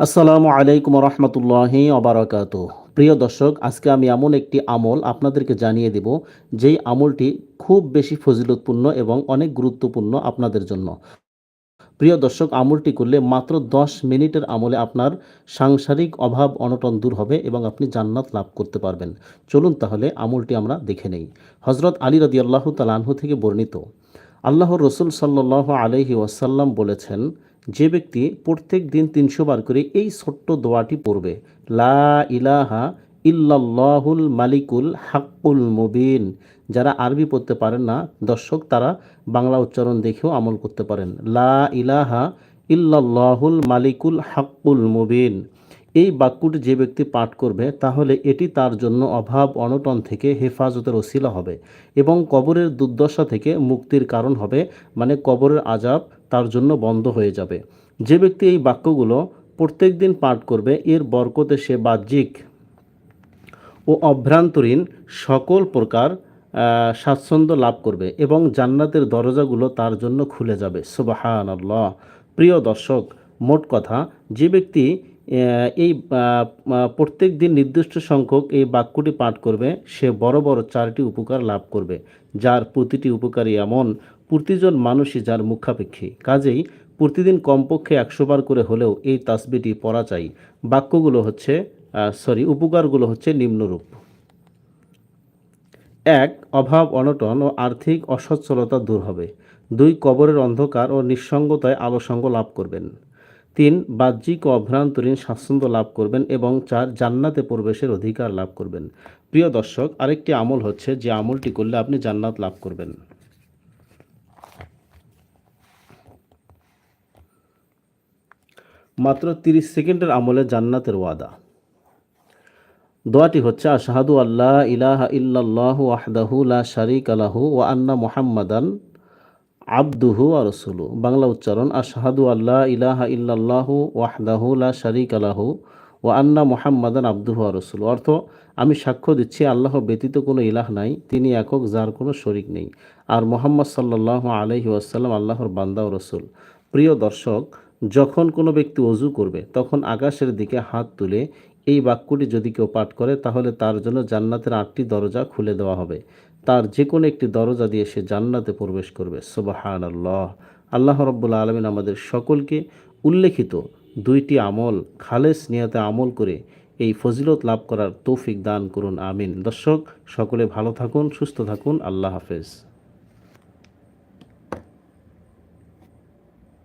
আসসালামু আলাইকুম রহমতুল্লাহি অবরাকাত প্রিয় দর্শক, আজকে আমি এমন একটি আমল আপনাদেরকে জানিয়ে দেব, যেই আমলটি খুব বেশি ফজিলতপূর্ণ এবং অনেক গুরুত্বপূর্ণ আপনাদের জন্য। প্রিয় দর্শক, আমলটি করলে মাত্র দশ মিনিটের আমলে আপনার সাংসারিক অভাব, অনটন দূর হবে এবং আপনি জান্নাত লাভ করতে পারবেন। চলুন তাহলে আমলটি আমরা দেখে নেই। হজরত আলী রদি আল্লাহ তালাহু থেকে বর্ণিত, আল্লাহর রসুল সাল্লাহ আলহি ওয়াসাল্লাম বলেছেন যে ব্যক্তি প্রত্যেক দিন তিনশো বার করে এই ছোট্ট দোয়াটি পড়বে, লা ইলাহা ইল্লাল্লাহুল মালিকুল হাক্কুল মুবিন। যারা আরবি পড়তে পারেন না, দর্শক তারা বাংলা উচ্চারণ দেখেও আমল করতে পারেন, লা ইলাহা ইল্লাল্লাহুল মালিকুল হাক্কুল মুবিন। এই বাক্যটি যে ব্যক্তি পাঠ করবে, তাহলে এটি তার জন্য অভাব অনটন থেকে হেফাজতের ওসিলা হবে এবং কবরের দুর্দশা থেকে মুক্তির কারণ হবে মানে কবরের আজাব তার জন্য বন্ধ হয়ে যাবে। যে ব্যক্তি এই বাক্যগুলো প্রত্যেক দিন পাঠ করবে, এর বরকতে সে বাহ্যিক ও অভ্রান্তরীণ সকল প্রকার স্বাচ্ছন্দ্য লাভ করবে এবং জান্নাতের দরজাগুলো তার জন্য খুলে যাবে। সুবাহান আল্লাহ প্রিয় দর্শক, মোট কথা, যে ব্যক্তি এই প্রত্যেক দিন নির্দিষ্ট সংখ্যক এই বাক্যটি পাঠ করবে, সে বড় বড় চারটি উপকার লাভ করবে। যার প্রতিটি উপকারই এমন। প্রতিজন মানুষই যার মুখাপেক্ষী। কাজেই প্রতিদিন কমপক্ষে একশো বার করে হলেও এই তাসবিটি পড়া চাই বাক্যগুলো হচ্ছে সরি উপকারগুলো হচ্ছে নিম্নরূপ। এক, অভাব, অনটন ও আর্থিক অসচ্ছলতা দূর হবে। দুই, কবরের অন্ধকার ও নিঃসঙ্গতায় আলোসঙ্গ লাভ করবেন। তিন, বাহ্যিক ও অভ্রান্তরীণ স্বাচ্ছন্দ্য লাভ করবেন এবং চার, জান্নাতে প্রবেশের অধিকার লাভ করবেন। প্রিয় দর্শক, আরেকটি আমল হচ্ছে যে আমলটি করলে আপনি জান্নাত লাভ করবেন। মাত্র তিরিশ সেকেন্ডের আমলে জান্নাতের ওয়াদা। দোয়াটি হচ্ছে, আশাহাদু আল্লাহ ইলাহা ইল্লাল্লাহু ওয়াহদাহু লা শারিকা লাহু ওয়া আন্না মুহাম্মাদান আবদুহু আর রসুলু বাংলা উচ্চারণ, আশাহাদু আল্লাহ ইলাহা ইল্লাল্লাহু ওয়াহদাহু লা শারিকা লাহু ও আন্না মুহাম্মাদান আব্দুহু আর রসুল অর্থ, আমি সাক্ষ্য দিচ্ছি, আল্লাহ ব্যতীত কোনো ইলাহ নাই, তিনি একক, যার কোনো শরিক নেই। আর মোহাম্মদ সাল্লাহ আলহি ওয়াসাল্লাম আল্লাহর বান্দা ও রসুল। প্রিয় দর্শক যখন কোনো ব্যক্তি অজু করবে, তখন আকাশের দিকে হাত তুলে এই বাক্যটি যদি কেউ পাঠ করে, তাহলে তার জন্য জান্নাতের আটটি দরজা খুলে দেওয়া হবে। তার যে কোনো একটি দরজা দিয়ে সে জান্নাতে প্রবেশ করবে। সুবাহান আল্লাহ আল্লাহ রব্বুল্লা আলমিন আমাদের সকলকে উল্লেখিত দুইটি আমল, খালেস নিয়াতে আমল করে এই ফজিলত লাভ করার তৌফিক দান করুন, আমিন। দর্শক, সকলে ভালো থাকুন, সুস্থ থাকুন। আল্লাহ হাফেজ।